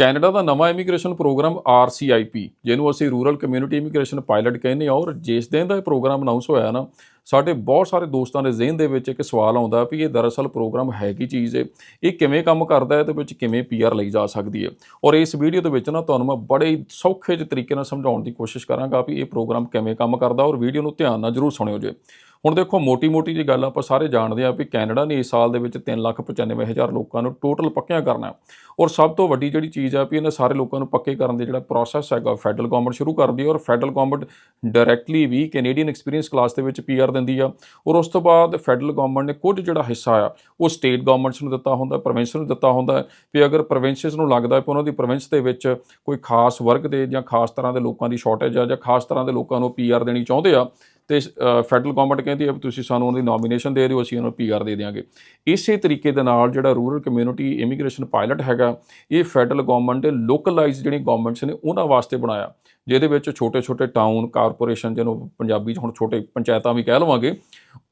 Canada ਦਾ ਨਵਾਂ immigration programme RCIP ਜਿਹਨੂੰ ਅਸੀਂ ਰੂਰਲ ਕਮਿਊਨਿਟੀ ਇਮੀਗ੍ਰੇਸ਼ਨ ਪਾਇਲਟ ਕਹਿੰਦੇ ਹਾਂ, ਔਰ ਜਿਸ ਦਿਨ ਦਾ ਇਹ ਪ੍ਰੋਗਰਾਮ ਅਨਾਉਂਸ ਹੋਇਆ ਨਾ, ਸਾਡੇ ਬਹੁਤ ਸਾਰੇ ਦੋਸਤਾਂ ਦੇ ਜ਼ਿਹਨ ਦੇ ਵਿੱਚ ਇੱਕ ਸਵਾਲ ਆਉਂਦਾ ਵੀ ਇਹ ਦਰਅਸਲ ਪ੍ਰੋਗਰਾਮ ਹੈ ਕੀ ਚੀਜ਼ ਹੈ ਇਹ ਕਿਵੇਂ ਕੰਮ ਕਰਦਾ ਹੈ ਤੇ ਵਿੱਚ ਕਿਵੇਂ ਪੀਆਰ ਲਈ ਜਾ ਸਕਦੀ ਹੈ? ਔਰ ਇਸ ਵੀਡੀਓ ਦੇ ਵਿੱਚ ਨਾ ਤੁਹਾਨੂੰ ਮੈਂ ਬੜੇ ਹੀ ਸੌਖੇ ਜਿਹੇ ਤਰੀਕੇ ਨਾਲ ਸਮਝਾਉਣ ਦੀ ਕੋਸ਼ਿਸ਼ ਕਰਾਂਗਾ ਵੀ ਇਹ ਪ੍ਰੋਗਰਾਮ ਕਿਵੇਂ ਕੰਮ ਕਰਦਾ, ਔਰ ਵੀਡੀਓ ਨੂੰ ਧਿਆਨ ਨਾਲ ਜਰੂਰ ਸੁਣਿਓ ਜੇ। ਹੁਣ ਦੇਖੋ, ਮੋਟੀ-ਮੋਟੀ ਜੀ ਗੱਲ ਆਪਾਂ ਸਾਰੇ ਜਾਣਦੇ ਆ ਵੀ ਕੈਨੇਡਾ ਨੇ ਇਸ ਸਾਲ ਦੇ ਵਿੱਚ 395000 ਲੋਕਾਂ ਨੂੰ ਟੋਟਲ ਪੱਕਿਆਂ ਕਰਨਾ ਔਰ ਸਭ ਤੋਂ ਵੱਡੀ ਜਿਹੜੀ ਚੀਜ਼ ਆ ਵੀ ਇਹਨਾਂ ਸਾਰੇ ਲੋਕਾਂ ਨੂੰ ਪੱਕੇ ਕਰਨ ਦੇ ਜਿਹੜਾ ਪ੍ਰੋਸੈਸ ਹੈਗਾ ਫੈਡਰਲ ਗਵਰਨਮੈਂਟ ਸ਼ੁਰੂ ਕਰਦੀ ਹੈ। ਔਰ ਫੈਡਰਲ ਗਵਰਨਮੈਂਟ ਡਾਇਰੈਕਟਲੀ ਵੀ ਕੈਨੇਡੀਅਨ ਐਕਸਪੀਰੀਅੰਸ ਕਲਾਸ ਦੇ ਵਿੱਚ ਪੀਆਰ ਦਿੰਦੀ ਆ। ਔਰ ਉਸ ਤੋਂ ਬਾਅਦ ਫੈਡਰਲ ਗਵਰਨਮੈਂਟ ਨੇ ਕੁਝ ਜਿਹੜਾ ਹਿੱਸਾ ਆ, ਉਹ ਸਟੇਟ ਗਵਰਨਮੈਂਟਸ ਨੂੰ ਦਿੱਤਾ ਹੁੰਦਾ ਪ੍ਰੋਵਿੰਸ ਨੂੰ ਦਿੱਤਾ ਹੁੰਦਾ ਵੀ ਅਗਰ ਪ੍ਰੋਵਿੰਸਸ ਨੂੰ ਲੱਗਦਾ ਹੈ ਕਿ ਉਹਨਾਂ ਦੀ ਪ੍ਰੋਵਿੰਸ ਦੇ ਵਿੱਚ ਕੋਈ ਖਾਸ ਵਰਗ ਦੇ ਜਾਂ ਖਾਸ ਤਰ੍ਹਾਂ ਦੇ ਲੋਕਾਂ ਦੀ ਸ਼ਾਰਟੇਜ ਆ ਜਾਂ ਖਾਸ ਤਰ੍ਹਾਂ ਦੇ ਲੋਕਾਂ ਨੂੰ ਪੀਆਰ ਦੇਣੀ ਚਾਹੁੰਦੇ ਆ ਤੇ ਫੈਡਰਲ ਗਵਰਨਮੈਂਟ ਕਹਿੰਦੀ ਹੈ ਵੀ ਤੁਸੀਂ ਸਾਨੂੰ ਉਹਦੀ ਨੋਮੀਨੇਸ਼ਨ ਦੇ ਦਿਓ, ਅਸੀਂ ਉਹਨੂੰ ਪੀਆਰ ਦੇ ਦਿਆਂਗੇ। ਇਸੇ ਤਰੀਕੇ ਦੇ ਨਾਲ ਜਿਹੜਾ ਰੂਰਲ ਕਮਿਊਨਿਟੀ ਇਮੀਗ੍ਰੇਸ਼ਨ ਪਾਇਲਟ ਹੈਗਾ, ਇਹ ਫੈਡਰਲ ਗਵਰਨਮੈਂਟ ਦੇ ਲੋਕਲਾਈਜ਼ ਜਿਹੜੀ ਗਵਰਨਮੈਂਟਸ ਨੇ, ਉਹਨਾਂ ਵਾਸਤੇ ਬਣਾਇਆ। ਜਿਹਦੇ ਵਿੱਚ ਛੋਟੇ-ਛੋਟੇ ਟਾਊਨ ਕਾਰਪੋਰੇਸ਼ਨ ਜਿਹਨੂੰ ਪੰਜਾਬੀ 'ਚ ਹੁਣ ਛੋਟੇ ਪੰਚਾਇਤਾਂ ਵੀ ਕਹਿ ਲਵਾਂਗੇ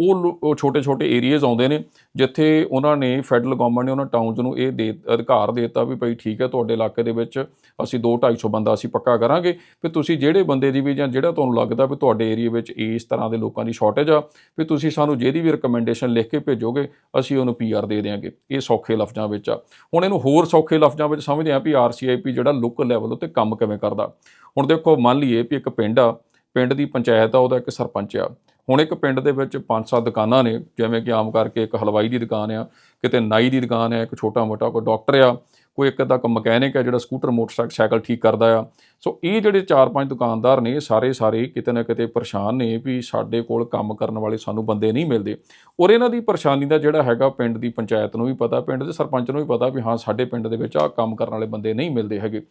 ਉਹ ਲੋ- ਉਹ ਛੋਟੇ-ਛੋਟੇ ਏਰੀਆਜ਼ ਆਉਂਦੇ ਨੇ, ਜਿੱਥੇ ਉਹਨਾਂ ਨੇ ਫੈਡਰਲ ਗਵਰਨਮੈਂਟ ਨੇ ਉਹਨਾਂ ਟਾਊਨਸ ਨੂੰ ਇਹ ਦੇ, ਅਧਿਕਾਰ ਦਿੱਤਾ ਵੀ ਭਾਈ ਠੀਕ ਹੈ, ਤੁਹਾਡੇ ਇਲਾਕੇ ਦੇ ਵਿੱਚ ਅਸੀਂ 2-250 ਬੰਦਾ ਅਸੀਂ ਪੱਕਾ ਕਰਾਂਗੇ। ਵੀ ਤੁਸੀਂ ਜਿਹੜੇ ਬੰਦੇ ਦੀ ਵੀ ਜਾਂ ਜਿਹੜਾ ਤੁਹਾਨੂੰ ਲੱਗਦਾ ਵੀ ਤੁਹਾਡੇ ਏਰੀਆ ਵਿੱਚ ਇਸ ਤਰ੍ਹਾਂ ਦੇ ਲੋਕਾਂ ਦੀ ਸ਼ਾਰਟੇਜ ਆ, ਵੀ ਤੁਸੀਂ ਸਾਨੂੰ ਜਿਹਦੀ ਵੀ ਰეკਮੈਂਡੇਸ਼ਨ ਲਿਖ ਕੇ ਭੇਜੋਗੇ, ਅਸੀਂ ਉਹਨੂੰ ਪੀਆਰ ਦੇ ਦਿਆਂਗੇ। ਇਹ ਸੌਖੇ ਲਫ਼ਜ਼ਾਂ ਵਿੱਚ ਆ। ਹੁਣ ਇਹਨੂੰ ਹੋਰ ਸੌਖੇ ਲਫ਼ਜ਼ਾਂ ਵਿੱਚ ਸਮਝਦੇ ਆ ਵੀ ਆਰਸੀਆਈਪੀ ਜਿਹੜਾ ਲੋਕਲ ਲੈਵਲ ਉੱਤੇ ਕੰਮ ਕਿਵੇਂ ਕਰਦਾ। ਹੁਣ ਦੇਖੋ, ਮੰਨ ਲਈਏ ਵੀ ਇੱਕ ਪਿੰਡ ਆ, ਪਿੰਡ ਦੀ ਪੰਚਾਇਤ ਆ, ਉਹਦਾ ਇੱਕ ਸਰਪੰਚ ਆ। ਹੁਣ ਇੱਕ ਪਿੰਡ ਦੇ ਵਿੱਚ ਪੰਜ ਸੱਤ ਦੁਕਾਨਾਂ ਨੇ, ਜਿਵੇਂ ਕਿ ਆਮ ਕਰਕੇ ਇੱਕ ਹਲਵਾਈ ਦੀ ਦੁਕਾਨ ਆ, ਕਿਤੇ ਨਾਈ ਦੀ ਦੁਕਾਨ ਆ, ਇੱਕ ਛੋਟਾ ਮੋਟਾ ਕੋਈ ਡਾਕਟਰ ਆ, ਕੋਈ ਇੱਕ ਅੱਧਾ ਮਕੈਨਿਕ ਆ ਜਿਹੜਾ ਸਕੂਟਰ, ਮੋਟਰਸਾਈਕਲ ਸਾਈਕਲ ਠੀਕ ਕਰਦਾ ਆ। ਸੋ ਇਹ ਜਿਹੜੇ ਚਾਰ ਪੰਜ ਦੁਕਾਨਦਾਰ ਨੇ, ਇਹ ਸਾਰੇ ਸਾਰੇ ਕਿਤੇ ਨਾ ਕਿਤੇ ਪਰੇਸ਼ਾਨ ਨੇ ਵੀ ਸਾਡੇ ਕੋਲ ਕੰਮ ਕਰਨ ਵਾਲੇ ਸਾਨੂੰ ਬੰਦੇ ਨਹੀਂ ਮਿਲਦੇ। ਔਰ ਇਹਨਾਂ ਦੀ ਪਰੇਸ਼ਾਨੀ ਦਾ ਜਿਹੜਾ ਹੈਗਾ ਪਿੰਡ ਦੀ ਪੰਚਾਇਤ ਨੂੰ ਵੀ ਪਤਾ, ਪਿੰਡ ਦੇ ਸਰਪੰਚ ਨੂੰ ਵੀ ਪਤਾ ਵੀ ਹਾਂ, ਸਾਡੇ ਪਿੰਡ ਦੇ ਵਿੱਚ ਆਹ ਕੰਮ ਕਰਨ ਵਾਲੇ ਬੰਦੇ ਨਹੀਂ ਮਿਲਦੇ ਹੈਗੇ।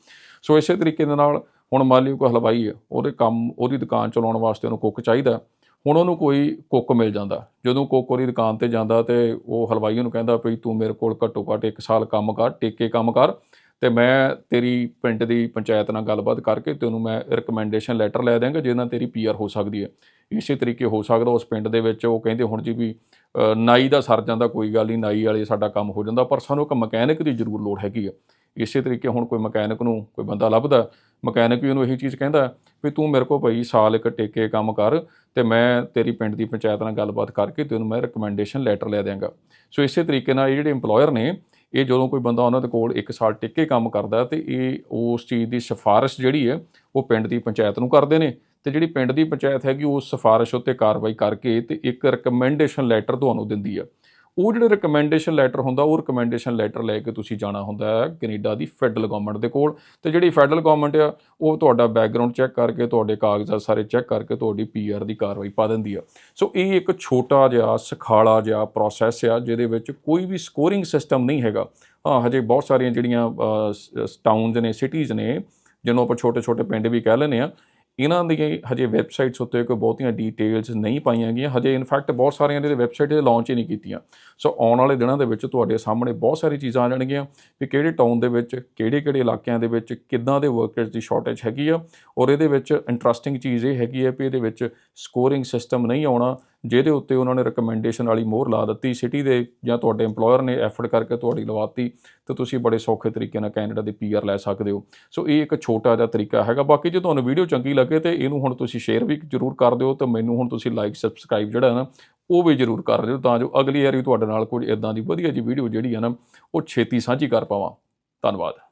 ਸੋ ਇਸੇ ਤਰੀਕੇ ਦੇ ਨਾਲ ਹੁਣ ਮੰਨ ਲਿਓ ਕੋਈ ਹਲਵਾਈ ਹੈ ਉਹਦੇ ਕੰਮ, ਉਹਦੀ ਦੁਕਾਨ ਚਲਾਉਣ ਵਾਸਤੇ ਉਹਨੂੰ ਕੁੱਕ ਚਾਹੀਦਾ। ਹੁਣ ਉਹਨੂੰ ਕੋਈ ਕੁੱਕ ਮਿਲ ਜਾਂਦਾ। ਜਦੋਂ ਕੁੱਕ ਉਹਦੀ ਦੁਕਾਨ ਤੇ ਜਾਂਦਾ ਤੇ ਉਹ ਹਲਵਾਈ ਉਹਨੂੰ ਕਹਿੰਦਾ ਵੀ ਤੂੰ ਮੇਰੇ ਕੋਲ ਘੱਟੋ ਘੱਟ ਇੱਕ ਸਾਲ ਕੰਮ ਕਰ, ਟੇਕੇ ਕੰਮ ਕਰ ਤੇ ਮੈਂ ਤੇਰੀ ਪਿੰਡ ਦੀ ਪੰਚਾਇਤ ਨਾਲ ਗੱਲਬਾਤ ਕਰਕੇ ਤੈਨੂੰ ਮੈਂ ਰეკਮੈਂਡੇਸ਼ਨ ਲੈਟਰ ਲੈ ਦਿਆਂਗਾ ਜਿਹਦੇ ਨਾਲ ਤੇਰੀ ਪੀਆਰ ਹੋ ਸਕਦੀ ਹੈ। ਇਸੇ ਤਰੀਕੇ ਹੋ ਸਕਦਾ ਉਸ ਪਿੰਡ ਦੇ ਵਿੱਚ ਉਹ ਕਹਿੰਦੇ ਹੁਣ ਜੀ ਵੀ ਨਾਈ ਦਾ ਸਰ ਜਾਂਦਾ ਕੋਈ ਗੱਲ ਨਹੀਂ, ਨਾਈ ਵਾਲੇ ਸਾਡਾ ਕੰਮ ਹੋ ਜਾਂਦਾ ਪਰ ਸਾਨੂੰ ਇੱਕ ਮਕੈਨਿਕ ਦੀ ਜ਼ਰੂਰ ਲੋੜ ਹੈਗੀ ਆ। ਇਸੇ ਤਰੀਕੇ ਹੁਣ ਕੋਈ ਮਕੈਨਿਕ ਨੂੰ ਕੋਈ ਬੰਦਾ ਲੱਭਦਾ, ਮਕੈਨਿਕ ਵੀ ਉਹਨੂੰ ਇਹੀ ਚੀਜ਼ ਕਹਿੰਦਾ ਵੀ ਤੂੰ ਮੇਰੇ ਕੋਲ ਭਾਈ ਸਾਲ ਇੱਕ ਟੇਕੇ ਕੰਮ ਕਰ ਤੇ ਮੈਂ ਤੇਰੀ ਪਿੰਡ ਦੀ ਪੰਚਾਇਤ ਨਾਲ ਗੱਲਬਾਤ ਕਰਕੇ ਤੈਨੂੰ ਮੈਂ ਰეკਮੈਂਡੇਸ਼ਨ ਲੈਟਰ ਲੈ ਦਿਆਂਗਾ। ਸੋ ਇਸੇ ਤਰੀਕੇ ਨਾਲ ਇਹ ਜਿਹੜੇ EMPLOYER ਨੇ, ਇਹ ਜਦੋਂ ਕੋਈ ਬੰਦਾ ਉਹਨਾਂ ਦੇ ਕੋਲ ਇੱਕ ਸਾਲ ਟੇਕੇ ਕੰਮ ਕਰਦਾ ਤੇ ਇਹ ਉਸ ਚੀਜ਼ ਦੀ ਸਿਫਾਰਿਸ਼ ਜਿਹੜੀ ਹੈ, ਉਹ ਪਿੰਡ ਦੀ ਪੰਚਾਇਤ ਨੂੰ ਕਰਦੇ ਨੇ ਤੇ ਜਿਹੜੀ ਪਿੰਡ ਦੀ ਪੰਚਾਇਤ ਹੈਗੀ ਉਸ ਸਿਫਾਰਿਸ਼ ਉੱਤੇ ਕਾਰਵਾਈ ਕਰਕੇ ਤੇ ਇੱਕ ਰეკਮੈਂਡੇਸ਼ਨ ਲੈਟਰ ਤੁਹਾਨੂੰ ਦਿੰਦੀ ਆ ਉਹ ਜਿਹੜੇ ਰეკਮੈਂਡੇਸ਼ਨ ਲੈਟਰ ਹੁੰਦਾ, ਉਹ ਰეკਮੈਂਡੇਸ਼ਨ ਲੈਟਰ ਲੈ ਕੇ ਤੁਸੀਂ ਜਾਣਾ ਹੁੰਦਾ ਹੈ ਕੈਨੇਡਾ ਦੀ ਫੈਡਰਲ ਗਵਰਨਮੈਂਟ ਦੇ ਕੋਲ। ਤੇ ਜਿਹੜੀ ਫੈਡਰਲ ਗਵਰਨਮੈਂਟ ਆ, ਉਹ ਤੁਹਾਡਾ ਬੈਕਗ੍ਰਾਉਂਡ ਚੈੱਕ ਕਰਕੇ, ਤੁਹਾਡੇ ਕਾਗਜ਼ਾਂ ਸਾਰੇ ਚੈੱਕ ਕਰਕੇ ਤੁਹਾਡੀ ਪੀਆਰ ਦੀ ਕਾਰਵਾਈ ਪਾ ਦਿੰਦੀ ਆ। ਸੋ ਇਹ ਇੱਕ ਛੋਟਾ ਜਿਹਾ, ਸਖਾਲਾ ਜਿਹਾ ਪ੍ਰੋਸੈਸ ਆ, ਜਿਹਦੇ ਵਿੱਚ ਕੋਈ ਵੀ ਸਕੋਰਿੰਗ ਸਿਸਟਮ ਨਹੀਂ ਹੈਗਾ। ਹਾਂ, ਹਜੇ ਬਹੁਤ ਸਾਰੀਆਂ ਜਿਹੜੀਆਂ ਟਾਊਨਸ ਨੇ ਸਿਟੀਜ਼ ਨੇ, ਜਿਹਨੂੰ ਆਪਾਂ ਛੋਟੇ-ਛੋਟੇ ਪਿੰਡ ਵੀ ਕਹਿ ਲੈਨੇ ਆ ਇਹਨਾਂ ਦੀਆਂ ਹਜੇ ਵੈਬਸਾਈਟਸ ਉੱਤੇ ਕੋਈ ਬਹੁਤੀਆਂ ਡੀਟੇਲਸ ਨਹੀਂ ਪਾਈਆਂ ਗਈਆਂ। ਹਜੇ ਇਨਫੈਕਟ ਬਹੁਤ ਸਾਰੀਆਂ ਦੇ ਵੈਬਸਾਈਟ ਤੇ ਲਾਂਚ ਹੀ ਨਹੀਂ ਕੀਤੀਆਂ। ਸੋ ਆਉਣ ਵਾਲੇ ਦਿਨਾਂ ਦੇ ਵਿੱਚ ਤੁਹਾਡੇ ਸਾਹਮਣੇ ਬਹੁਤ ਸਾਰੀ ਚੀਜ਼ਾਂ ਆ ਜਾਣਗੀਆਂ ਵੀ ਕਿਹੜੇ ਟਾਊਨ ਦੇ ਵਿੱਚ ਕਿਹੜੇ ਕਿਹੜੇ ਇਲਾਕਿਆਂ ਦੇ ਵਿੱਚ, ਕਿੱਦਾਂ ਦੇ ਵਰਕਰਸ ਦੀ ਸ਼ਾਰਟੇਜ ਹੈਗੀ ਆ। ਔਰ ਇਹਦੇ ਵਿੱਚ ਇੰਟਰਸਟਿੰਗ ਚੀਜ਼ ਇਹ ਹੈਗੀ ਹੈ ਵੀ ਇਹਦੇ ਵਿੱਚ ਸਕੋਰਿੰਗ ਸਿਸਟਮ ਨਹੀਂ ਆਉਣਾ। ਜਿਹਦੇ ਉੱਤੇ ਉਹਨਾਂ ਨੇ ਰეკਮੈਂਡੇਸ਼ਨ ਵਾਲੀ ਮੋਹਰ ਲਾ ਦਿੱਤੀ ਸਿਟੀ ਦੇ ਜਾਂ ਤੁਹਾਡੇ EMPLOYER ਨੇ ਐਫਰਟ ਕਰਕੇ ਤੁਹਾਡੀ ਲਵਾਤੀ, ਤੇ ਤੁਸੀਂ ਬੜੇ ਸੌਖੇ ਤਰੀਕੇ ਨਾਲ ਕੈਨੇਡਾ ਦੀ ਪੀਆਰ ਲੈ ਸਕਦੇ ਹੋ। ਸੋ ਇਹ ਇੱਕ ਛੋਟਾ ਜਿਹਾ ਤਰੀਕਾ ਹੈਗਾ। ਬਾਕੀ ਜੇ ਤੁਹਾਨੂੰ ਵੀਡੀਓ ਚੰਗੀ ਲੱਗੇ ਤੇ ਇਹਨੂੰ ਹੁਣ ਤੁਸੀਂ ਸ਼ੇਅਰ ਵੀ ਜ਼ਰੂਰ ਕਰ ਦਿਓ ਤੇ ਮੈਨੂੰ ਹੁਣ ਤੁਸੀਂ ਲਾਈਕ ਸਬਸਕ੍ਰਾਈਬ ਜਿਹੜਾ ਹੈ ਨਾ, ਉਹ ਵੀ ਜ਼ਰੂਰ ਕਰ ਦਿਓ ਤਾਂ ਜੋ ਅਗਲੀ ਵਾਰੀ ਤੁਹਾਡੇ ਨਾਲ ਕੁਝ ਇਦਾਂ ਦੀ ਵਧੀਆ ਜੀ ਵੀਡੀਓ ਜਿਹੜੀ ਹੈ ਨਾ, ਉਹ ਛੇਤੀ ਸਾਂਝੀ ਕਰ ਪਾਵਾਂ। ਧੰਨਵਾਦ।